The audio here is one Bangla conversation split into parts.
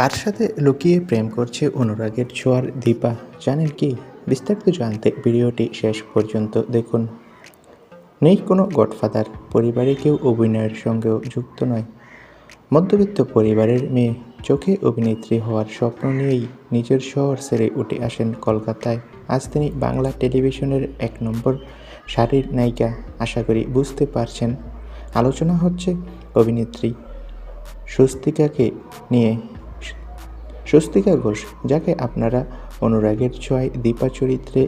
কার সাথে লুকিয়ে প্রেম করছে অনুরাগের ছোঁয়ার দীপা? জানেন কি? বিস্তারিত জানতে ভিডিওটি শেষ পর্যন্ত দেখুন। নেই কোনো গডফাদার, পরিবারে কেউ অভিনয়ের সঙ্গেও যুক্ত নয়। মধ্যবিত্ত পরিবারের মেয়ে, চোখে অভিনেত্রী হওয়ার স্বপ্ন নিয়েই নিজের শহর ছেড়ে উঠে আসেন কলকাতায়। আজ তিনি বাংলা টেলিভিশনের এক নম্বর শাড়ির নায়িকা, আশা করি বুঝতে পারছেন। আলোচনা হচ্ছে অভিনেত্রী স্বস্তিকাকে নিয়ে। স্বস্তিকা ঘোষ, যাকে আপনারা অনুরাগের ছোঁয়ায় দীপা চরিত্রে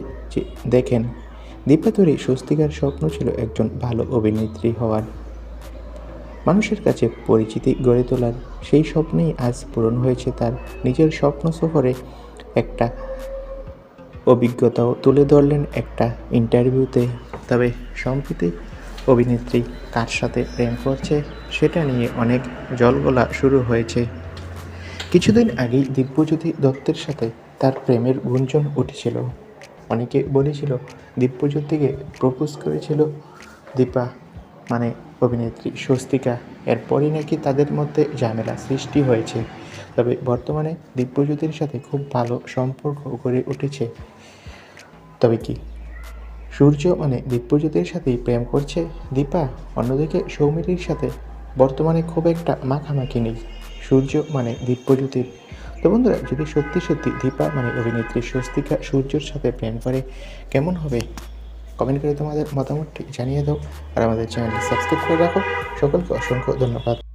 দেখেন। দীপা তরি স্বস্তিকার স্বপ্ন ছিল একজন ভালো অভিনেত্রী হওয়ার। মানুষের কাছে পরিচিতি গড়ে তোলার। সেই স্বপ্নেই আজ পূরণ হয়েছে তার নিজের স্বপ্ন সফরে একটা অভিজ্ঞতাও তুলে ধরলেন একটা ইন্টারভিউতে। তবে সম্প্রতি অভিনেত্রী কার সাথে প্রেম করছে, সেটা নিয়ে অনেক জলগোলা শুরু হয়েছে। কিছুদিন আগেই দিব্যজ্যোতি দত্তের সাথে তার প্রেমের গুঞ্জন উঠেছিল। অনেকে বলেছিল, দিব্যজ্যোতিকে প্রপোজ করেছিল দীপা মানে অভিনেত্রী স্বস্তিকা। এরপরই নাকি তাদের মধ্যে ঝামেলা সৃষ্টি হয়েছে। তবে বর্তমানে দিব্যজ্যোতির সাথে খুব ভালো সম্পর্ক গড়ে উঠেছে। তবে কি? সূর্য মানে দিব্যজ্যোতির সাথেই প্রেম করছে। দীপা অন্যদিকে সৌমিলির সাথে বর্তমানে খুব একটা মাখামাখি নেই। সূর্য মানে দিব্যজ্যোতির তো বন্ধুরা, যদি সত্যি সত্যি দীপা মানে অভিনেত্রী স্বস্তিকা সূর্যের সাথে প্রেম করে, কেমন হবে? কমেন্ট করে তোমাদের মতামতটি জানিয়ে দাও আর আমাদের চ্যানেলটি সাবস্ক্রাইব করে রাখো। সকলকে অসংখ্য ধন্যবাদ।